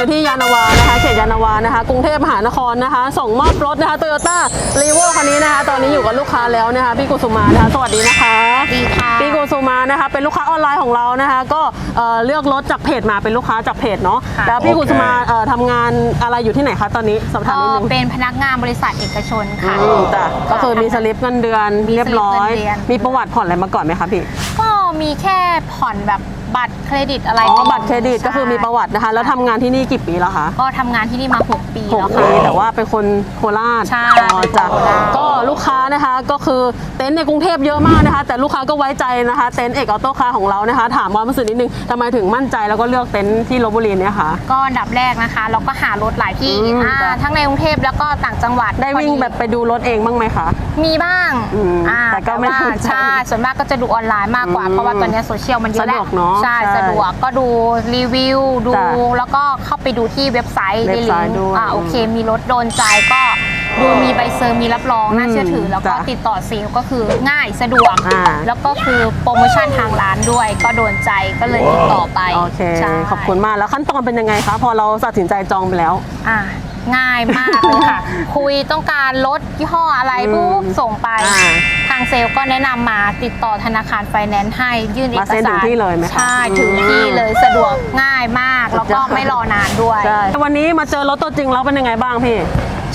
อยู่ที่ยานนาวานะคะเขตยานนาวานะคะ กรุงเทพมหานครนะคะ ส่งมอบรถนะคะโตโยต้ารีโวคันนี้นะคะ ตอนนี้อยู่กับลูกค้าแล้วนะคะพี่กุสุมานะคะสวัสดีนะคะดีค่ะพี่กุสุมานะคะ เป็นลูกค้าออนไลน์ของเรานะคะ ก็เอ่อเลือกรถจากเพจมาเป็นลูกค้าจากเพจเนาะค่ะแล้วพี่กุสุมาเอ่อทำงานอะไรอยู่ที่ไหนคะตอนนี้สอบถามก็นิดนึง เป็นพนักงานบริษัทเอกชนค่ะ อืมจ้ะก็คือมีสลิปเงินเดือนมีเรียบร้อยสลิปเงินเดือน มีประวัติผ่อนอะไรมาก่อนไหมคะพี่ ก็มีแค่ผ่อนแบบ บัตรเครดิตอะไรอ๋อไปบัตรเครดิตก็คือมีประวัตินะคะ แล้วทำงานที่นี่กี่ปีแล้วคะก็ทำงานที่นี่มา 6 ปีหกแล้วปีค่ะ แต่ว่าเป็นคนโคราชใช่อ๋อจ้ะเป็นคนโคราช ก็ลูกค้านะคะก็คือเต็นท์ในกรุงเทพเยอะมากนะคะ แต่ลูกค้าก็ไว้ใจนะคะเต็นท์เอกออโต้คาร์ของเรานะคะ ถามความรู้สึกนิดนึงทำไมถึงมั่นใจแล้วก็เลือกเต็นท์ที่ลบบุรีเนี่ยคะ ก็อันดับแรกนะคะ เราก็หารถหลายที่อืมอ่าจ้ะ ทั้งในกรุงเทพแล้วก็ต่างจังหวัดได้วิ่งแบบไปดูรถเองบ้างไหมคะ มีบ้างอืมอ่าแต่ก็ไม่ว่าถูกใจใช่ส่วนมากก็จะดูออนไลน์มากกว่า อืมเพราะว่าตอนนี้โซเชียลมันเยอะแล้สะดวกเนอะใช่ใช่สะดวกก็ดูรีวิวดูจ้ะแล้วก็เข้าไปดูที่เว็บไซต์เว็บไซต์ลิงก์ด้วยอ่าโอเค มีรถโดนใจก็ดูมีใบเซอร์มีรับรองน่าเชื่อถือ แล้วก็จ้ะติดต่อเซลล์ก็คือง่ายสะดวกอ่าแล้วก็คือโปรโมชั่นทางร้านด้วย ก็โดนใจก็เลยติดต่อไปโอเคใช่ขอบคุณมากแล้วขั้นตอนเป็นยังไงคะพอเราตัดสินใจจองไปแล้วอะง่ายมากเลยค่ะ คุยต้องการรถยี่ห้ออะไรอืมปุ๊บส่งไปอ่าทางเซลล์ก็แนะนำมาติดต่อธนาคารไฟแนนซ์ให้ยื่นเอกมาเซ็นสารถึงที่เลยไหมคะใช่อืมถึงที่เลยสะดวกง่ายมาก แล้วก็จ้ะไม่รอนานด้วยใช่วันนี้มาเจอรถตัวจริงแล้วเป็นยังไงบ้างพี่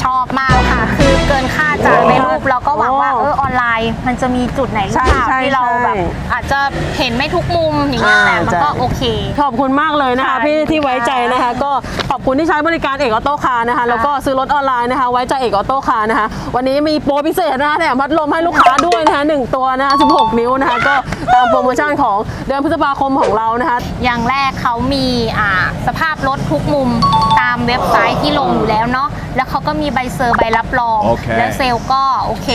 ชอบมากค่ะ คือเกินคาดจากในรูปเราก็หวังว่าโอ้เออออน ไลน์ มันจะมีจุดไหนหรือเปล่าใช่ใช่ที่เราแบบใช่ อาจจะเห็นไม่ทุกมุมอย่างเงี้ยอ่าแต่มันก็จ้ะโอเค ขอบคุณมากเลยนะคะค่ะพี่ที่ไว้ใจนะคะ ก็ขอบคุณที่ใช้บริการเอกออโต้คาร์นะคะ แล้วก็ซื้อรถออนไลน์นะคะ ไว้ใจเอกออโต้คาร์นะคะ วันนี้มีโปรพิเศษนะคะแถมพัดลมให้ลูกค้าด้วยนะคะหนึ่งตัวนะคะ 16 นิ้วนะคะ ก็ตามโปรโมชั่นของเดือนพฤษภาคมของเรานะคะ อย่างแรกเขามีอ่าสภาพรถทุกมุมตาม เว็บไซต์ที่ลงอยู่แล้วเนาะแล้วเขาก็มีใบเซอร์ใบรับรองโอเคแล้วเซลล์ก็โอเค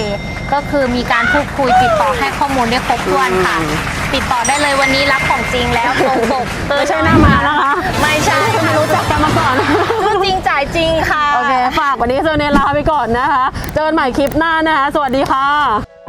ก็คือมีการพูดคุยติดต่อให้ข้อมูลได้ครบถ้วนค่ะอืมติดต่อได้เลยวันนี้รับของจริงแล้วตรงปกไม่ใช่หน้ามานะคะ ไม่ใช่ไม่รู้จักกันมาก่อนซื้อจริงจ่ายจริงค่ะ โอเค ฝากวันนี้เซลเนลลาไปก่อนนะคะ เจอกันใหม่คลิปหน้านะคะ สวัสดีค่ะ